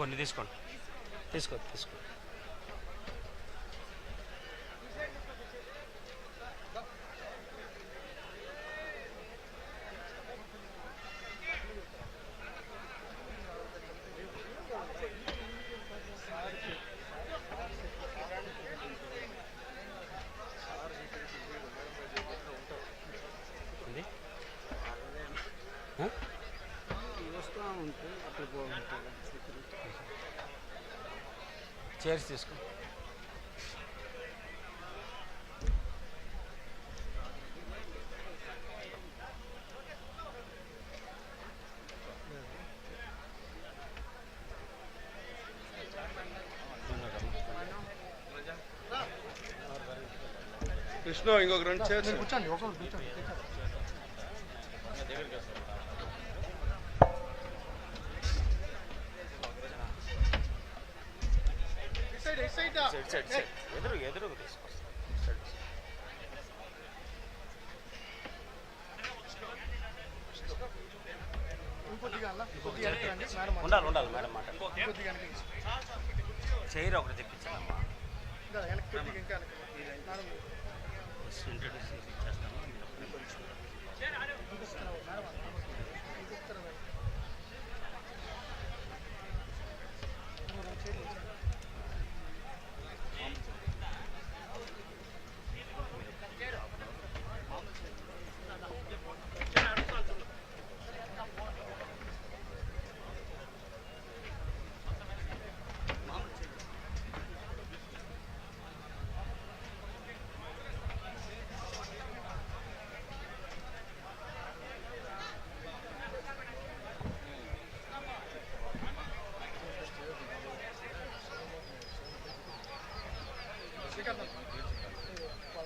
ఇంకొన్ని తీసుకోండి. తీసుకో తీసుకో. కృష్ణ ఇంకొక రెండు చేర్చు కూర్చోండి ఒకరు కూర్చోండి సైడ్ సైడ్ సైడ్ ఎదురు ఉండాలి ఉండాలి మేడం మాట చైర్ ఒకటి తెప్పించాలమ్మా ఇంకా వెనక్కి కొద్దిగా ఇంకా వెనక్కి మేడం ఇంట్రడ్యూస్ చేసి ఇచ్చేస్తాను మీరు అప్పుడే కొంచెం. ఇంకొస్తారు మేడం ఇంకొస్తారు మేడం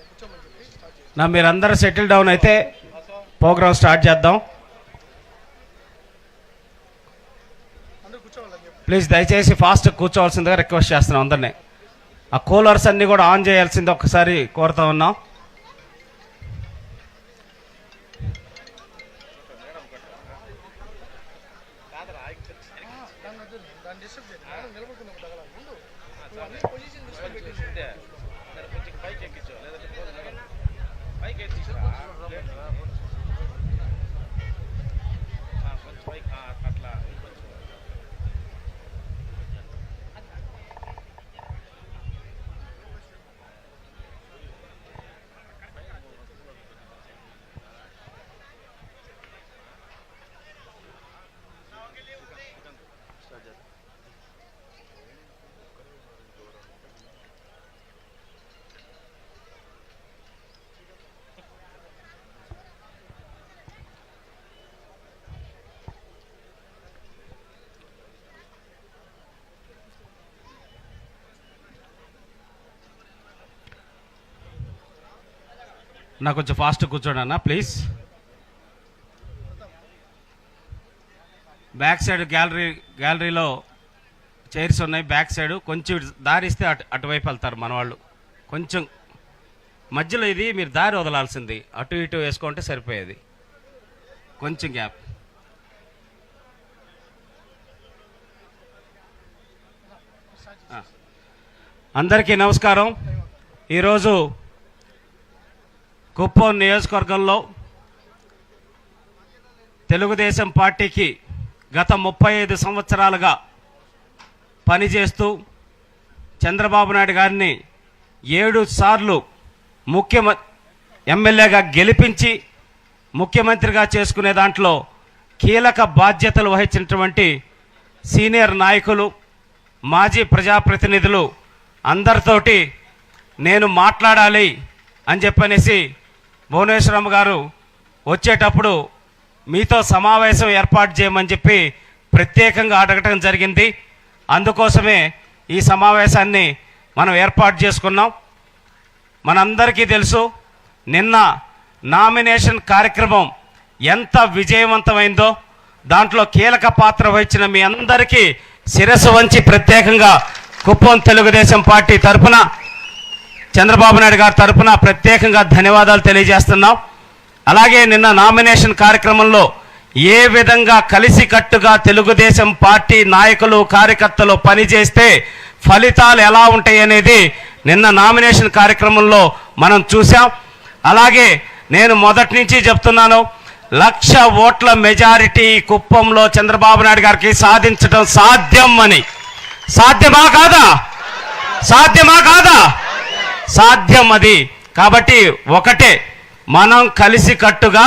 కూర్చోమని చెప్పి స్టార్ట్ చేసి నా మీరందరూ సెటిల్ డౌన్ అయితే ప్రోగ్రామ్ స్టార్ట్ చేద్దాం. ప్లీజ్ దయచేసి ఫాస్ట్ కూర్చోవాల్సిందిగా రిక్వెస్ట్ చేస్తున్నాం అందరినీ. ఆ కూలర్స్ అన్నీ కూడా ఆన్ చేయాల్సింది ఒకసారి కోరుతా ఉన్నాం దాన్ని వద్దు, దాన్ని డిస్టర్బ్ చేయండి మేడం నిలబడుకున్నప్పుడు తగలాలి ముందు నువ్వు అన్ని పొజిషన్ తీసుకొని పెట్టేసి నాకు కొంచెం ఫాస్ట్ కూర్చోండి అన్న ప్లీజ్ బ్యాక్ సైడ్ గ్యాలరీ గ్యాలరీలో చైర్స్ ఉన్నాయి. బ్యాక్ సైడ్ కొంచెం ఇటు దారి ఇస్తే అటు అటువైపు వెళ్తారు మన వాళ్ళు కొంచెం మధ్యలో ఇది మీరు దారి వదలాల్సింది. అటు ఇటు వేసుకుంటే సరిపోయేది. కొంచెం గ్యాప్ అందరికీ నమస్కారం. ఈరోజు కుప్పం నియోజకవర్గంలో తెలుగుదేశం పార్టీకి గత ముప్పై ఐదు సంవత్సరాలుగా పనిచేస్తూ చంద్రబాబు నాయుడు గారిని ఏడు సార్లు ముఖ్యమ ఎమ్మెల్యేగా గెలిపించి ముఖ్యమంత్రిగా చేసుకునే దాంట్లో కీలక బాధ్యతలు వహించినటువంటి సీనియర్ నాయకులు మాజీ ప్రజాప్రతినిధులు అందరితోటి నేను మాట్లాడాలి అని చెప్పనేసి భువనేశ్వరమ్మ గారు వచ్చేటప్పుడు మీతో సమావేశం ఏర్పాటు చేయమని చెప్పి ప్రత్యేకంగా అడగటం జరిగింది. అందుకోసమే ఈ సమావేశాన్ని మనం ఏర్పాటు చేసుకున్నాం. మనందరికీ తెలుసు నిన్న నామినేషన్ కార్యక్రమం ఎంత విజయవంతమైందో దాంట్లో కీలక పాత్ర వహించిన మీ అందరికీ శిరస్సు వంచి ప్రత్యేకంగా కుప్పం తెలుగుదేశం పార్టీ తరఫున చంద్రబాబు నాయుడు గారి తరఫున ప్రత్యేకంగా ధన్యవాదాలు తెలియజేస్తున్నాం. అలాగే నిన్న నామినేషన్ కార్యక్రమంలో ఏ విధంగా కలిసికట్టుగా తెలుగుదేశం పార్టీ నాయకులు కార్యకర్తలు పనిచేస్తే ఫలితాలు ఎలా ఉంటాయి అనేది నిన్న నామినేషన్ కార్యక్రమంలో మనం చూసాం అలాగే నేను మొదటి నుంచి చెప్తున్నాను లక్ష ఓట్ల మెజారిటీ కుప్పంలో చంద్రబాబు నాయుడు గారికి సాధించడం సాధ్యం అని. సాధ్యమా కాదా? సాధ్యమా కాదా? సాధ్యం అది కాబట్టి ఒకటే మనం కలిసి కట్టుగా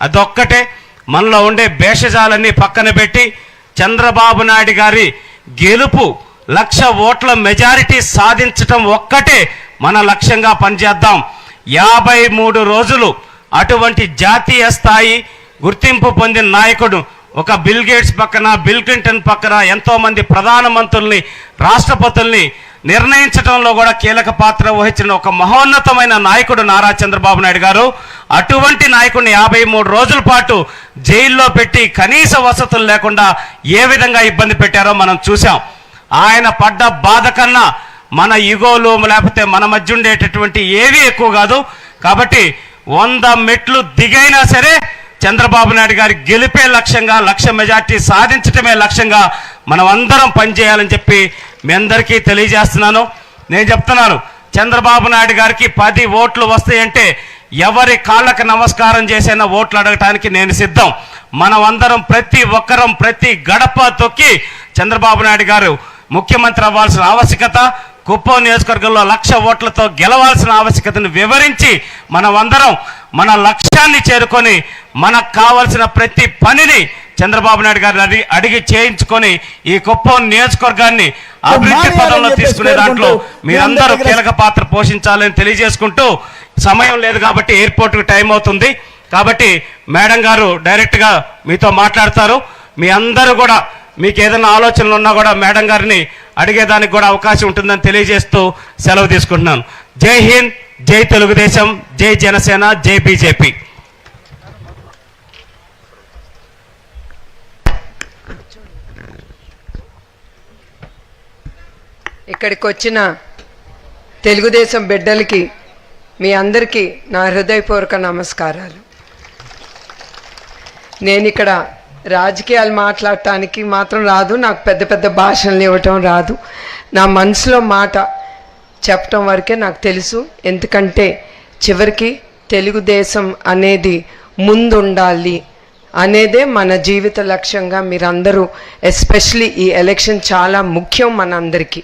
అదొక్కటే మనలో ఉండే భేషజాలన్నీ పక్కన పెట్టి చంద్రబాబు నాయుడు గారి గెలుపు లక్ష ఓట్ల మెజారిటీ సాధించటం ఒక్కటే మన లక్ష్యంగా పనిచేద్దాం. యాభై మూడు రోజులు అటువంటి జాతీయ స్థాయి గుర్తింపు పొందిన నాయకుడు ఒక బిల్ గేట్స్ పక్కన బిల్ క్లింటన్ పక్కన ఎంతోమంది ప్రధానమంత్రుల్ని రాష్ట్రపతుల్ని నిర్ణయించడంలో కూడా కీలక పాత్ర వహించిన ఒక మహోన్నతమైన నాయకుడు నారా చంద్రబాబు నాయుడు గారు. అటువంటి నాయకుడిని యాభై మూడు రోజుల పాటు జైల్లో పెట్టి కనీస వసతులు లేకుండా ఏ విధంగా ఇబ్బంది పెట్టారో మనం చూసాం ఆయన పడ్డ బాధ కన్నా మన ఇగోలు లేకపోతే మన మధ్య ఉండేటటువంటి ఏవి ఎక్కువ కాదు. కాబట్టి వంద మెట్లు దిగైనా సరే చంద్రబాబు నాయుడు గారి గెలిపే లక్ష్యంగా లక్ష్య మెజార్టీ సాధించటమే లక్ష్యంగా మనం అందరం పనిచేయాలని చెప్పి మీ అందరికీ తెలియజేస్తున్నాను. నేను చెప్తున్నాను చంద్రబాబు నాయుడు గారికి పది ఓట్లు వస్తాయంటే ఎవరి కాళ్ళకు నమస్కారం చేసైనా ఓట్లు అడగటానికి నేను సిద్ధం. మనం అందరం ప్రతి ఒక్కరం ప్రతి గడప తొక్కి చంద్రబాబు నాయుడు గారు ముఖ్యమంత్రి అవ్వాల్సిన ఆవశ్యకత కుప్పం నియోజకవర్గంలో లక్ష ఓట్లతో గెలవాల్సిన ఆవశ్యకతను వివరించి మనం అందరం మన లక్ష్యాన్ని చేరుకొని మనకు కావలసిన ప్రతి పనిని చంద్రబాబు నాయుడు గారిని అడిగి అడిగి చేయించుకొని ఈ కుప్పం నియోజకవర్గాన్ని అభివృద్ధి పదంలో తీసుకునే దాంట్లో మీరందరూ కీలక పాత్ర పోషించాలని తెలియజేసుకుంటూ సమయం లేదు కాబట్టి ఎయిర్పోర్ట్కి టైం అవుతుంది. కాబట్టి మేడం గారు డైరెక్ట్గా మీతో మాట్లాడతారు. మీ అందరూ కూడా మీకు ఏదైనా ఆలోచనలు ఉన్నా కూడా మేడం గారిని అడిగేదానికి కూడా అవకాశం ఉంటుందని తెలియజేస్తూ సెలవు తీసుకుంటున్నాను. జై హింద్ జై తెలుగుదేశం జై జనసేన జై బీజేపీ. ఇక్కడికి వచ్చిన తెలుగుదేశం బిడ్డలకి మీ అందరికీ నా హృదయపూర్వక నమస్కారాలు. నేను ఇక్కడ రాజకీయాలు మాట్లాడటానికి మాత్రం రాదు నాకు పెద్ద పెద్ద భాషలు ఇవ్వటం రాదు. నా మనసులో మాట చెప్పటం వరకే నాకు తెలుసు. ఎందుకంటే చివరికి తెలుగుదేశం అనేది ముందుండాలి అనేదే మన జీవిత లక్ష్యంగా మీరందరూ ఎస్పెషలీ ఈ ఎలక్షన్ చాలా ముఖ్యం మనందరికీ.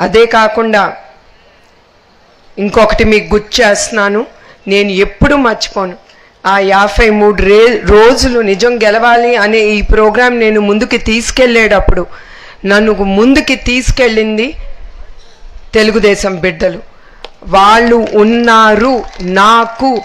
అదే కాకుండా ఇంకొకటి మీకు గుర్తు చేస్తున్నాను. నేను ఎప్పుడు మర్చిపోను. ఆ యాభై మూడు రే రోజులు నిజం గెలవాలి అనే ఈ ప్రోగ్రాం నేను ముందుకు తీసుకెళ్ళేటప్పుడు నన్ను ముందుకి తీసుకెళ్ళింది తెలుగుదేశం బిడ్డలు. వాళ్ళు ఉన్నారు నాకు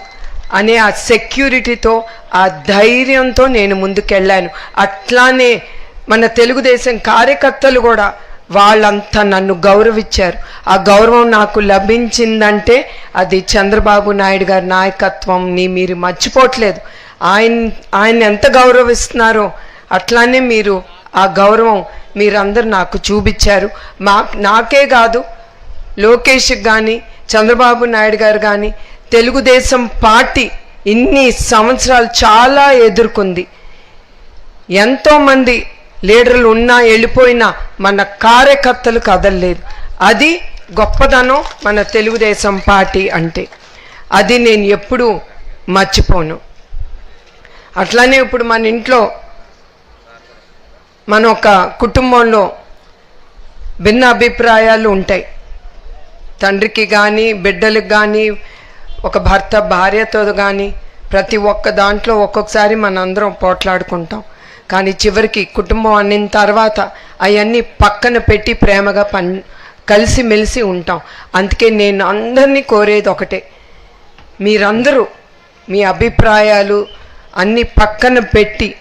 అనే ఆ సెక్యూరిటీతో ఆ ధైర్యంతో నేను ముందుకెళ్ళాను. అట్లానే మన తెలుగుదేశం కార్యకర్తలు కూడా వాళ్ళంతా నన్ను గౌరవించారు ఆ గౌరవం నాకు లభించిందంటే అది చంద్రబాబు నాయుడు గారి నాయకత్వంని మీరు మర్చిపోవట్లేదు. ఆయన ఆయన ఎంత గౌరవిస్తున్నారో అట్లానే మీరు ఆ గౌరవం మీరందరూ నాకు చూపించారు. మా నాకే కాదు లోకేష్కి కానీ చంద్రబాబు నాయుడు గారు కానీ తెలుగుదేశం పార్టీ ఇన్ని సంవత్సరాలు చాలా ఎదుర్కొంది. ఎంతోమంది లీడర్లు ఉన్నా వెళ్ళిపోయినా మన కార్యకర్తలు కదలలేదు. అది గొప్పదనం మన తెలుగుదేశం పార్టీ అంటే. అది నేను ఎప్పుడూ మర్చిపోను. అట్లానే ఇప్పుడు మన ఇంట్లో మన ఒక కుటుంబంలో భిన్న అభిప్రాయాలు ఉంటాయి. తండ్రికి కానీ బిడ్డలకు కానీ ఒక భర్త భార్యతో కానీ ప్రతి ఒక్క దాంట్లో ఒక్కొక్కసారి మన అందరం పోట్లాడుకుంటాం. కానీ చివరికి కుటుంబం అన్నిన తర్వాత అవన్నీ పక్కన పెట్టి ప్రేమగా పన్ కలిసిమెలిసి ఉంటాం. అందుకే నేను అందరినీ కోరేది ఒకటే. మీరందరూ మీ అభిప్రాయాలు అన్ని పక్కన పెట్టి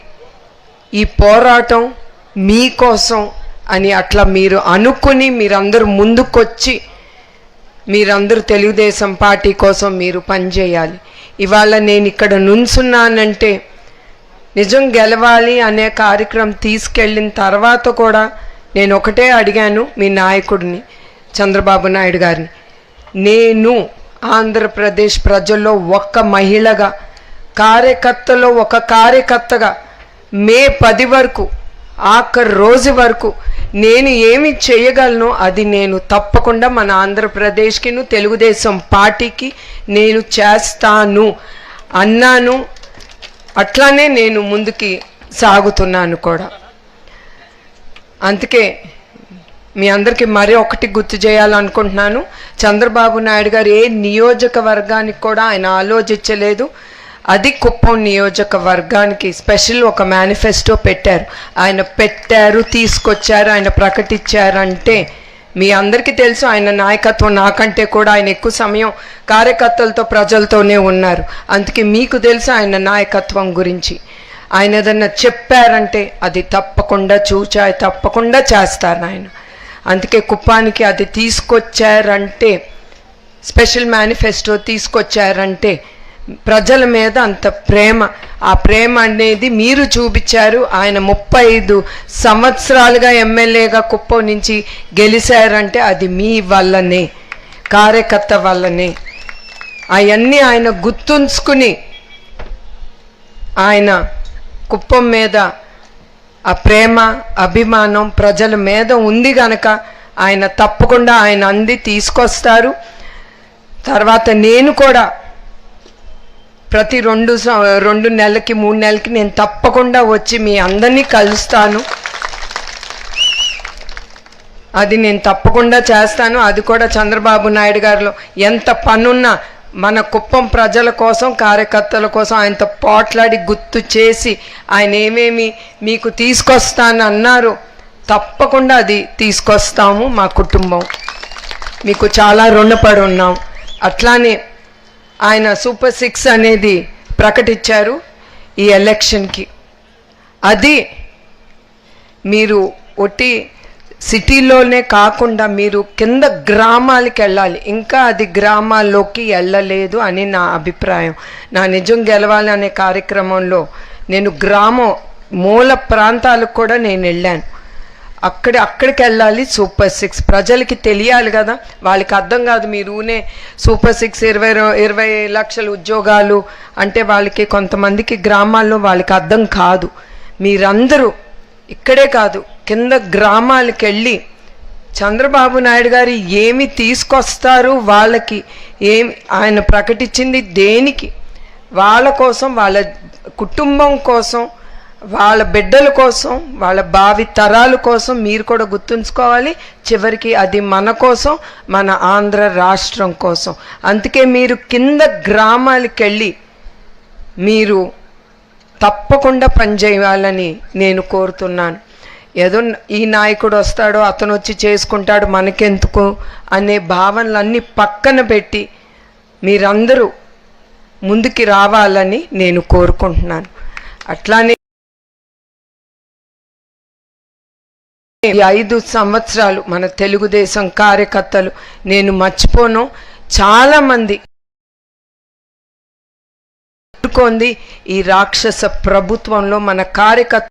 ఈ పోరాటం మీకోసం అని అట్లా మీరు అనుకుని మీరందరూ ముందుకొచ్చి మీరందరూ తెలుగుదేశం పార్టీ కోసం మీరు పనిచేయాలి. ఇవాళ నేను ఇక్కడ నుంచున్నానంటే నిజం గెలవాలి అనే కార్యక్రమం తీసుకెళ్ళిన తర్వాత కూడా నేను ఒకటే అడిగాను మీ నాయకుడిని చంద్రబాబు నాయుడు గారిని. నేను ఆంధ్రప్రదేశ్ ప్రజల్లో ఒక్క మహిళగా కార్యకర్తలో ఒక కార్యకర్తగా మే పది వరకు ఆఖరి రోజు వరకు నేను ఏమి చేయగలను అది నేను తప్పకుండా మన ఆంధ్రప్రదేశ్కిను తెలుగుదేశం పార్టీకి నేను చేస్తాను అన్నాను. అట్లానే నేను ముందుకి సాగుతున్నాను కూడా. అందుకే మీ అందరికీ మరీ ఒకటి గుర్తు చేయాలనుకుంటున్నాను. చంద్రబాబు నాయుడు గారు ఏ నియోజకవర్గానికి కూడా ఆయన ఆలోచించలేదు. అది కుప్పం నియోజకవర్గానికి స్పెషల్ ఒక మేనిఫెస్టో పెట్టారు. ఆయన పెట్టారు తీసుకొచ్చారు ఆయన ప్రకటించారంటే మీ అందరికీ తెలుసు ఆయన నాయకత్వం నాకంటే కూడా ఆయన ఎక్కువ సమయం కార్యకర్తలతో ప్రజలతోనే ఉన్నారు. అందుకే మీకు తెలుసు ఆయన నాయకత్వం గురించి. ఆయన ఏదన్నా చెప్పారంటే అది తప్పకుండా చూచా తప్పకుండా చేస్తారు ఆయన. అందుకే కుప్పానికి అది తీసుకొచ్చారంటే స్పెషల్ మేనిఫెస్టో తీసుకొచ్చారంటే ప్రజల మీద అంత ప్రేమ. ఆ ప్రేమ అనేది మీరు చూపించారు. ఆయన ముప్పై ఐదు సంవత్సరాలుగా ఎమ్మెల్యేగా కుప్పం నుంచి గెలిచారంటే అది మీ వల్లనే కార్యకర్త వల్లనే. అవన్నీ ఆయన గుర్తుంచుకుని ఆయన కుప్పం మీద ఆ ప్రేమ అభిమానం ప్రజల మీద ఉంది గనక ఆయన తప్పకుండా ఆయన అంది తీసుకొస్తారు. తర్వాత నేను కూడా ప్రతి రెండు రెండు నెలలకి మూడు నెలలకి నేను తప్పకుండా వచ్చి మీ అందరినీ కలుస్తాను. అది నేను తప్పకుండా చేస్తాను. అది కూడా చంద్రబాబు నాయుడు గారిలో. ఎంత పనున్నా మన కుప్పం ప్రజల కోసం కార్యకర్తల కోసం ఆయనతో పోట్లాడి గుర్తు చేసి ఆయన ఏమేమి మీకు తీసుకొస్తాను అన్నారు తప్పకుండా అది తీసుకొస్తాము మా కుటుంబం. మీకు చాలా రుణపడి ఉన్నాం. అట్లానే ఆయన సూపర్ సిక్స్ అనేది ప్రకటించారు ఈ ఎలక్షన్కి. అది మీరు ఒట్టి సిటీలోనే కాకుండా మీరు కింద గ్రామాలకి వెళ్ళాలి. ఇంకా అది గ్రామాల్లోకి వెళ్ళలేదు అని నా అభిప్రాయం. నా నిజం గెలవాలి అనే కార్యక్రమంలో నేను గ్రామం మూల ప్రాంతాలకు కూడా నేను వెళ్ళాను. అక్కడ అక్కడికి వెళ్ళాలి. Super six. ప్రజలకి తెలియాలి కదా. వాళ్ళకి అర్థం కాదు మీరునే సూపర్ సిక్స్ ఇరవై ఇరవై లక్షల ఉద్యోగాలు. అంటే వాళ్ళకి కొంతమందికి గ్రామాల్లో వాళ్ళకి అర్థం కాదు. మీరందరూ ఇక్కడే కాదు. కింద గ్రామాలకు వెళ్ళి చంద్రబాబు నాయుడు గారు ఏమి తీసుకొస్తారు? వాళ్ళకి ఏమి ఆయన ప్రకటించింది దేనికి? వాళ్ళ కోసం వాళ్ళ కుటుంబం కోసం వాళ్ళ బిడ్డల కోసం వాళ్ళ భావి తరాల కోసం మీరు కూడా గుర్తుంచుకోవాలి. చివరికి అది మన కోసం మన ఆంధ్ర రాష్ట్రం కోసం. అందుకే మీరు కింద గ్రామాలకు వెళ్ళి మీరు తప్పకుండా పనిచేయాలని నేను కోరుతున్నాను. ఏదో ఈ నాయకుడు వస్తాడో అతను వచ్చి చేసుకుంటాడు మనకెందుకు అనే భావనలన్నీ పక్కన పెట్టి మీరందరూ ముందుకి రావాలని నేను కోరుకుంటున్నాను. అట్లానే ఈ ఐదు సంవత్సరాలు మన తెలుగుదేశం కార్యకర్తలు నేను మర్చిపోను. చాలా మంది ఎదుర్కొంది ఈ రాక్షస ప్రభుత్వంలో మన కార్యకర్త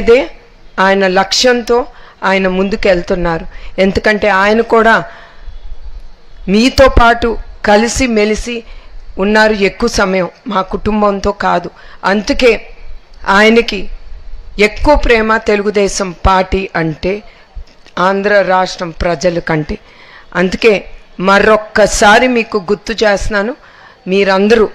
ఇదే ఆయన లక్ష్యంతో ఆయన ముందుకు వెళ్తున్నారు ఎందుకంటే ఆయన కూడా మీతో పాటు కలిసి మెలిసి ఉన్నారు ఎక్కువ సమయం. మా కుటుంబంతో కాదు. అందుకే ఆయనకి ఎక్కువ ప్రేమ తెలుగుదేశం పార్టీ అంటే ఆంధ్ర రాష్ట్రం ప్రజల కంటే. అందుకే మరొక్కసారి మీకు గుర్తు చేస్తున్నాను. మీరందరూ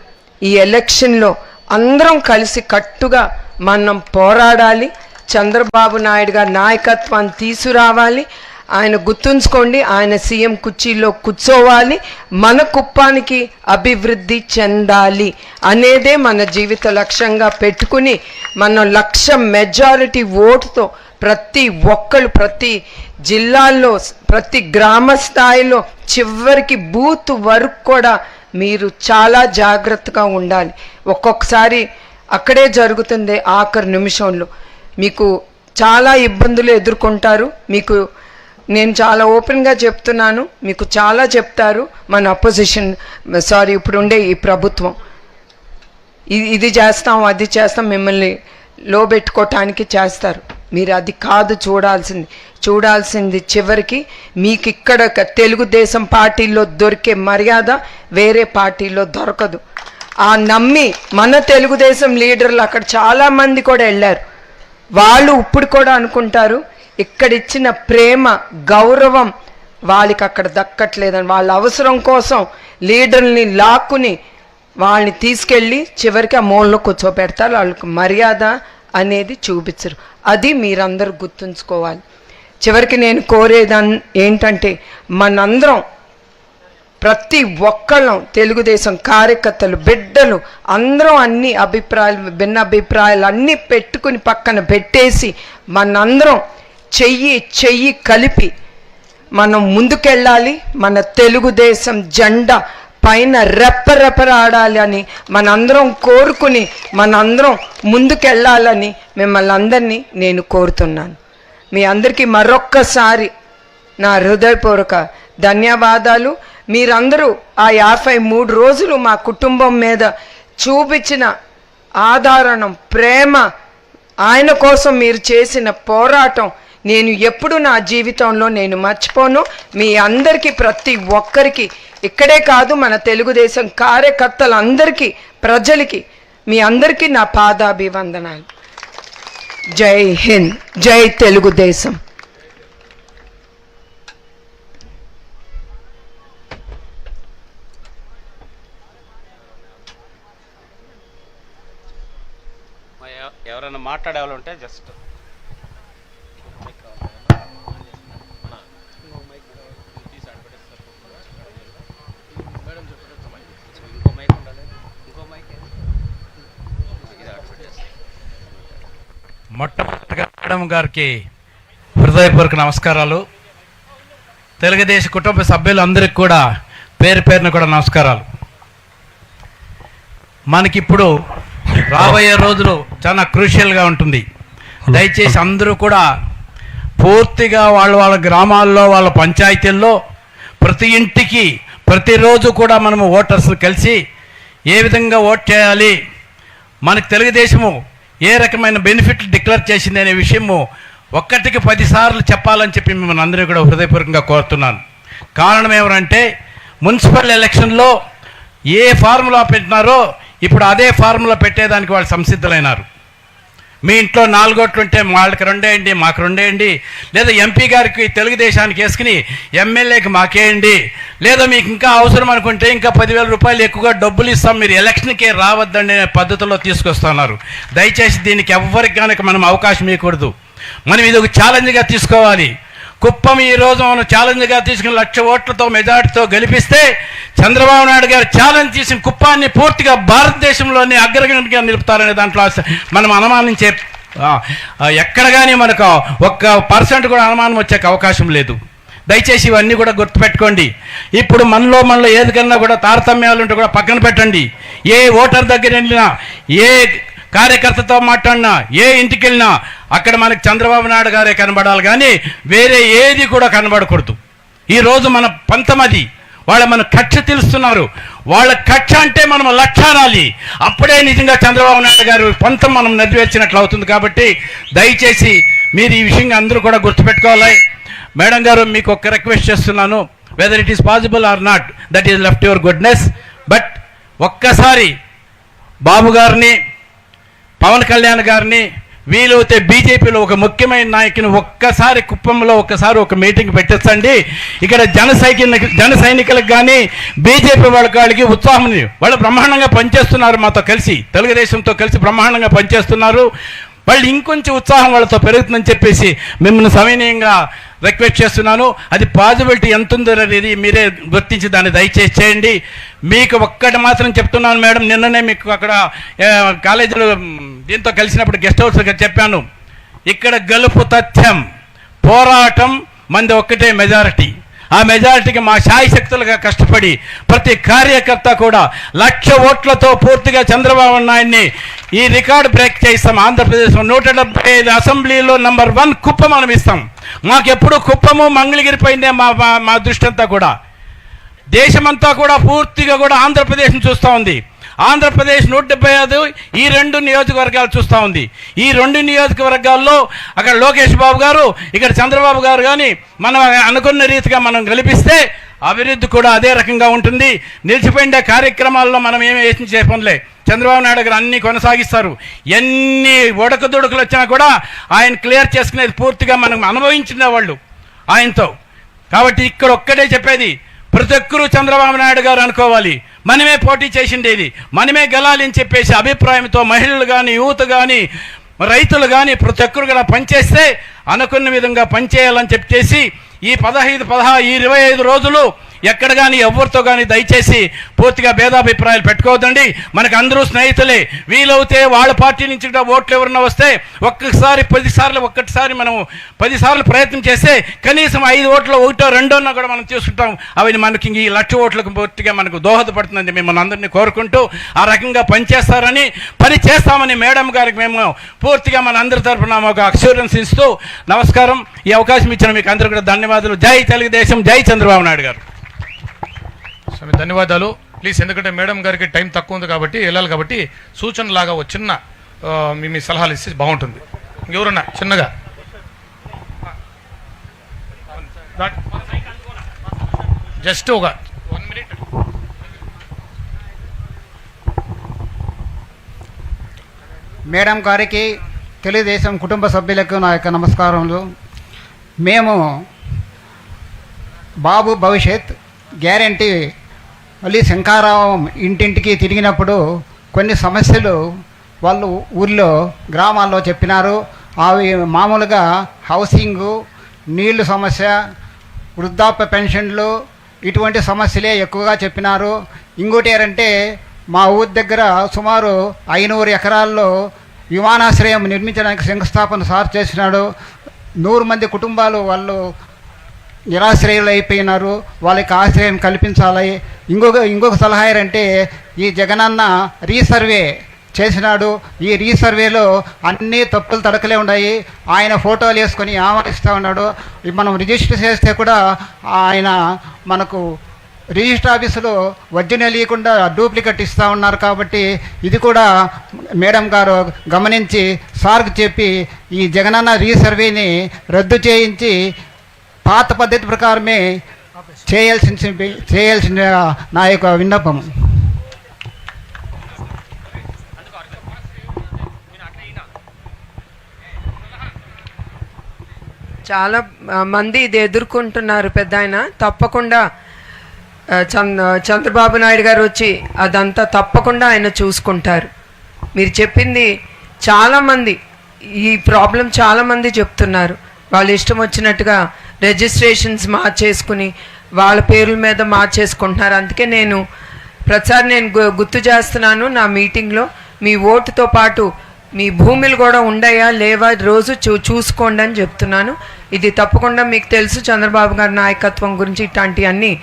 ఈ ఎలక్షన్లో అందరం కలిసి కట్టుగా మనం పోరాడాలి. చంద్రబాబు నాయుడు గారి నాయకత్వాన్ని తీసుకురావాలి. ఆయన గుర్తుంచుకోండి ఆయన సీఎం కుర్చీలో కూర్చోవాలి. మన కుప్పానికి అభివృద్ధి చెందాలి అనేదే మన జీవిత లక్ష్యంగా పెట్టుకుని మన లక్ష మెజారిటీ ఓటుతో ప్రతి ఒక్కరు ప్రతి జిల్లాల్లో ప్రతి గ్రామ స్థాయిలో చివరికి బూత్ వరకు కూడా మీరు చాలా జాగ్రత్తగా ఉండాలి. ఒక్కొక్కసారి అక్కడే జరుగుతుంది ఆఖరి నిమిషంలో. మీకు చాలా ఇబ్బందులు ఎదుర్కొంటారు. మీకు నేను చాలా ఓపెన్గా చెప్తున్నాను. మీకు చాలా చెప్తారు. మన అపోజిషన్ సారీ ఇప్పుడు ఉండే ఈ ప్రభుత్వం. ఇది ఇది చేస్తాం అది చేస్తాం మిమ్మల్ని లో పెట్టుకోవటానికి చేస్తారు. మీరు అది కాదు చూడాల్సింది. చూడాల్సింది చివరికి మీకు ఇక్కడ తెలుగుదేశం పార్టీలో దొరికే మర్యాద వేరే పార్టీలో దొరకదు. ఆ నమ్మి మన తెలుగుదేశం లీడర్లు అక్కడ చాలా మంది కూడా వెళ్ళారు. వాళ్ళు ఇప్పుడు కూడా అనుకుంటారు ఇక్కడ ఇచ్చిన ప్రేమ గౌరవం వాళ్ళకి అక్కడ దక్కట్లేదని వాళ్ళ అవసరం కోసం లీడర్ని లాక్కుని వాళ్ళని తీసుకెళ్ళి చివరికి ఆ మూలలో కూర్చోబెడతారు. వాళ్ళకి మర్యాద అనేది చూపించరు. అది మీరందరూ గుర్తుంచుకోవాలి. చివరికి నేను కోరేదాన్ని ఏంటంటే మనందరం ప్రతి ఒక్కళ్ళం తెలుగుదేశం కార్యకర్తలు బిడ్డలు అందరం అన్ని అభిప్రాయాలు భిన్న అభిప్రాయాలు అన్నీ పెట్టుకుని పక్కన పెట్టేసి మనందరం చెయ్యి చెయ్యి కలిపి మనం ముందుకెళ్ళాలి. మన తెలుగుదేశం జెండా పైన రెప్పరెపరాడాలి అని మనందరం కోరుకుని మనందరం ముందుకెళ్ళాలని మిమ్మల్ని అందరినీ నేను కోరుతున్నాను. మీ అందరికీ మరొక్కసారి నా హృదయపూర్వక ధన్యవాదాలు. మీరందరూ ఆ యాభై మూడు రోజులు మా కుటుంబం మీద చూపించిన ఆధారణం ప్రేమ ఆయన కోసం మీరు చేసిన పోరాటం నేను ఎప్పుడు నా జీవితంలో నేను మర్చిపోను. మీ అందరికీ ప్రతి ఒక్కరికి ఇక్కడే కాదు మన తెలుగుదేశం కార్యకర్తలందరికీ ప్రజలకి మీ అందరికీ నా పాదాభివందనాలు. జై హింద్ జై తెలుగుదేశం మరి ఎవ- ఎవరైనా మాట్లాడే వాళ్ళు ఉంటే జస్ట్ ఇంకో మైక్ ఉండాలి ఇంకో మైక్ ఏది? ఎవరైనా అడ్వర్టైజ్ జస్ట్ మొట్టమొదటిగా మేడం గారికి హృదయపూర్వక నమస్కారాలు. తెలుగుదేశ కుటుంబ సభ్యులందరికీ కూడా పేరు పేరున కూడా నమస్కారాలు. మనకిప్పుడు రాబోయే రోజులు చాలా క్రూషియల్గా ఉంటుంది. దయచేసి అందరూ కూడా పూర్తిగా వాళ్ళ వాళ్ళ గ్రామాల్లో వాళ్ళ పంచాయతీల్లో ప్రతి ఇంటికి ప్రతిరోజు కూడా మనము ఓటర్స్ని కలిసి ఏ విధంగా ఓట్ చేయాలి మనకు తెలుగుదేశము ఏ రకమైన బెనిఫిట్లు డిక్లేర్ చేసింది అనే విషయము ఒక్కటికి పదిసార్లు చెప్పాలని చెప్పి మిమ్మల్ని అందరూ కూడా హృదయపూర్వకంగా కోరుతున్నాను. కారణం ఏమంటే మున్సిపల్ ఎలక్షన్లో ఏ ఫార్ములా పెట్టినారో ఇప్పుడు అదే ఫార్ములా పెట్టేదానికి వాళ్ళు సంసిద్ధులైనారు. మీ ఇంట్లో నాలుగోట్లు ఉంటే వాళ్ళకి రెండేయండి మాకు రెండేయండి లేదా ఎంపీ గారికి తెలుగుదేశానికి వేసుకుని ఎమ్మెల్యేకి మాకేయండి లేదా మీకు ఇంకా అవసరం అనుకుంటే ఇంకా పదివేల రూపాయలు ఎక్కువగా డబ్బులు ఇస్తాం మీరు ఎలక్షన్కే రావద్దండి అనే పద్ధతిలో తీసుకొస్తున్నారు. దయచేసి దీనికి ఎవ్వరికి కనుక మనం అవకాశం ఇవ్వకూడదు. మనం ఇది ఒక ఛాలెంజ్గా తీసుకోవాలి. కుప్పం ఈ రోజు మనం ఛాలెంజ్గా తీసుకుని లక్ష ఓట్లతో మెజార్టీతో గెలిపిస్తే చంద్రబాబు నాయుడు గారు ఛాలెంజ్ చేసిన కుప్పాన్ని పూర్తిగా భారతదేశంలోనే అగ్రగణ్యంగా నిలుపుతారనే దాంట్లో మనం అనుమానించే ఎక్కడ కానీ మనకు ఒక్క పర్సెంట్ కూడా అనుమానం వచ్చే అవకాశం లేదు. దయచేసి ఇవన్నీ కూడా గుర్తుపెట్టుకోండి. ఇప్పుడు మనలో మనలో ఏదికన్నా కూడా తారతమ్యాలు ఉంటే కూడా పక్కన పెట్టండి. ఏ ఓటర్ దగ్గర వెళ్ళినా ఏ కార్యకర్తతో మాట్లాడినా ఏ ఇంటికి వెళ్ళినా అక్కడ మనకి చంద్రబాబు నాయుడు గారే కనబడాలి కానీ వేరే ఏది కూడా కనబడకూడదు. ఈ రోజు మన పంతమది వాళ్ళ మన కక్ష తెలుస్తున్నారు. వాళ్ళ కక్ష అంటే మనం లక్షానాలి అప్పుడే నిజంగా చంద్రబాబు నాయుడు గారు పంతం మనం నెరవేర్చినట్లు అవుతుంది కాబట్టి దయచేసి మీరు ఈ విషయంగా అందరూ కూడా గుర్తుపెట్టుకోవాలి. మేడం గారు మీకు ఒక రిక్వెస్ట్ చేస్తున్నాను. Whether it is possible or not that is left your goodness but ఒక్కసారి బాబు గారిని పవన్ కళ్యాణ్ గారిని వీలైతే బీజేపీలో ఒక ముఖ్యమైన నాయకుని ఒక్కసారి కుప్పంలో ఒక్కసారి ఒక మీటింగ్ పెట్టించండి ఇక్కడ జన జన సైనికులకు కానీ బీజేపీ వాళ్ళ వాళ్ళకి ఉత్సాహం వాళ్ళు బ్రహ్మాండంగా పనిచేస్తున్నారు మాతో కలిసి. తెలుగుదేశంతో కలిసి బ్రహ్మాండంగా పనిచేస్తున్నారు. వాళ్ళు ఇంకొంచెం ఉత్సాహం వాళ్ళతో పెరుగుతుందని చెప్పేసి మిమ్మల్ని సవినీయంగా రిక్వెస్ట్ చేస్తున్నాను. అది పాజిబిలిటీ ఎంత ఉందో అనేది మీరే గుర్తించి దాన్ని దయచేసి చేయండి. మీకు ఒక్కటి మాత్రం చెప్తున్నాను మేడం నిన్ననే మీకు అక్కడ కాలేజీలో దీంతో కలిసినప్పుడు గెస్ట్ హౌస్ చెప్పాను. ఇక్కడ గెలుపు తథ్యం పోరాటం మంది ఒక్కటే మెజారిటీ. ఆ మెజారిటీకి మా శాయశక్తులుగా కష్టపడి ప్రతి కార్యకర్త కూడా లక్ష ఓట్లతో పూర్తిగా చంద్రబాబు నాయుడిని ఈ రికార్డు బ్రేక్ చేస్తాం ఆంధ్రప్రదేశ్ నూట డెబ్బై ఐదు అసెంబ్లీలో నంబర్ వన్ కుప్పం మనం ఇస్తాం మాకెప్పుడు కుప్పము మంగళగిరి పైనే మా మా- మా దృష్టి అంతా కూడా. దేశమంతా కూడా పూర్తిగా కూడా ఆంధ్రప్రదేశ్ని చూస్తూ ఉంది. ఆంధ్రప్రదేశ్ నూట డెబ్బై ఐదు ఈ రెండు నియోజకవర్గాలు చూస్తూ ఉంది. ఈ రెండు నియోజకవర్గాల్లో అక్కడ లోకేష్ బాబు గారు ఇక్కడ చంద్రబాబు గారు కానీ మనం అనుకున్న రీతిగా మనం గెలిపిస్తే అభివృద్ధి కూడా అదే రకంగా ఉంటుంది. నిలిచిపోయిన కార్యక్రమాల్లో మనం ఏమి వేసి చెప్పంలే చంద్రబాబు నాయుడు గారు అన్ని కొనసాగిస్తారు. ఎన్ని ఉడకదుడుకులు వచ్చినా కూడా ఆయన క్లియర్ చేసుకునేది పూర్తిగా మనం అనుభవించిన వాళ్ళు ఆయనతో. కాబట్టి ఇక్కడ ఒక్కటే చెప్పేది ప్రతి ఒక్కరూ చంద్రబాబు నాయుడు గారు అనుకోవాలి. మనమే పోటీ చేసిండేది. మనమే గెలాలి అని చెప్పేసి అభిప్రాయంతో మహిళలు కానీ యూత్ కానీ రైతులు కానీ ప్రతి ఒక్కరు కూడా పనిచేస్తే అనుకున్న విధంగా పనిచేయాలని చెప్పేసి ఈ పదహైదు పదహా ఈ ఇరవై ఐదు రోజులు ఎక్కడ కానీ ఎవరితో కానీ దయచేసి పూర్తిగా భేదాభిప్రాయాలు పెట్టుకోవద్దండి. మనకు అందరూ స్నేహితులే. వీలవుతే వాళ్ళ పార్టీ నుంచి కూడా ఓట్లు ఎవరన్నా వస్తే ఒక్కసారి పదిసార్లు ఒక్కటిసారి మనం పదిసార్లు ప్రయత్నం చేస్తే కనీసం ఐదు ఓట్లు ఒకటో రెండోన్నా కూడా మనం చూసుకుంటాం అవి మనకి ఈ లక్ష ఓట్లకు పూర్తిగా మనకు దోహదపడుతుందని మిమ్మల్ని అందరినీ కోరుకుంటూ ఆ రకంగా పనిచేస్తారని పని చేస్తామని మేడం గారికి మేము పూర్తిగా మన అందరి తరఫున ఒక అష్యూరెన్స్ ఇస్తూ నమస్కారం. ఈ అవకాశం ఇచ్చిన మీకు అందరూ కూడా ధన్యవాదాలు. జై తెలుగుదేశం జై చంద్రబాబు నాయుడు గారు. స్వామి ధన్యవాదాలు. ప్లీజ్ ఎందుకంటే మేడం గారికి టైం తక్కువ ఉంది కాబట్టి వెళ్ళాలి కాబట్టి సూచనలాగా ఒక చిన్న మీ మీ సలహాలు ఇస్తే బాగుంటుంది. ఎవరన్నా చిన్నగా. జస్ట్ ఒక వన్ మినిట్. మేడం గారికి తెలుగుదేశం కుటుంబ సభ్యులకు నా యొక్క నమస్కారములు. మేము బాబు భవిష్యత్ గ్యారంటీ. మళ్ళీ శంకారావం ఇంటింటికి తిరిగినప్పుడు కొన్ని సమస్యలు వాళ్ళు ఊర్లో గ్రామాల్లో చెప్పినారు. అవి మామూలుగా హౌసింగు నీళ్ళు సమస్య వృద్ధాప్య పెన్షన్లు ఇటువంటి సమస్యలే ఎక్కువగా చెప్పినారు. ఇంకోటి ఏంటంటే మా ఊరి దగ్గర సుమారు ఐనూరు ఎకరాల్లో విమానాశ్రయం నిర్మించడానికి శంకుస్థాపన సార్ చేసినాడు. నూరు మంది కుటుంబాలు వాళ్ళు నిరాశ్రయులు అయిపోయినారు వాళ్ళకి ఆశ్రయం కల్పించాలి. ఇంకొక ఇంకొక సలహా ఏంటంటే ఈ జగనన్న రీసర్వే చేసినాడు. ఈ రీసర్వేలో అన్ని తప్పులు తడకలే ఉన్నాయి. ఆయన ఫోటోలు వేసుకొని ఆమరిస్తూ ఉన్నాడు. మనం రిజిస్టర్ చేస్తే కూడా ఆయన మనకు రిజిస్టర్ ఆఫీసులో ఒరిజినల్ లేకుండా డూప్లికేట్ ఇస్తూ ఉన్నారు కాబట్టి ఇది కూడా మేడం గారు గమనించి సార్కు చెప్పి ఈ జగనన్న రీసర్వేని రద్దు చేయించి పాత పద్ధతి ప్రకారమే చేయాల్సిన చేయాల్సిన నా యొక్క విన్నపం చాలా మంది ఇది ఎదుర్కొంటున్నారు పెద్ద ఆయన. తప్పకుండా చంద్రబాబు నాయుడు గారు వచ్చి అదంతా తప్పకుండా ఆయన చూసుకుంటారు. మీరు చెప్పింది చాలామంది ఈ ప్రాబ్లం చాలామంది చెప్తున్నారు. వాళ్ళు ఇష్టం వచ్చినట్టుగా రిజిస్ట్రేషన్స్ మార్చేసుకుని వాళ్ళ పేర్ల మీద మార్చేసుకుంటున్నారు. అందుకే నేను ప్రతిసారి నేను గు- గుర్తు చేస్తున్నాను నా మీటింగ్లో మీ ఓటుతో పాటు మీ భూములు కూడా ఉండయా లేవా రోజు చూ చూసుకోండి అని చెప్తున్నాను. ఇది తప్పకుండా మీకు తెలుసు చంద్రబాబు గారి నాయకత్వం గురించి ఇట్లాంటివన్నీ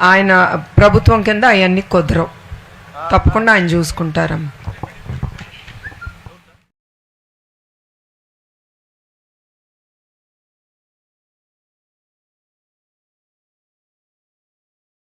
ఆయన ప్రభుత్వం కింద అవన్నీ కుదరవు. తప్పకుండా ఆయన చూసుకుంటారమ్మ.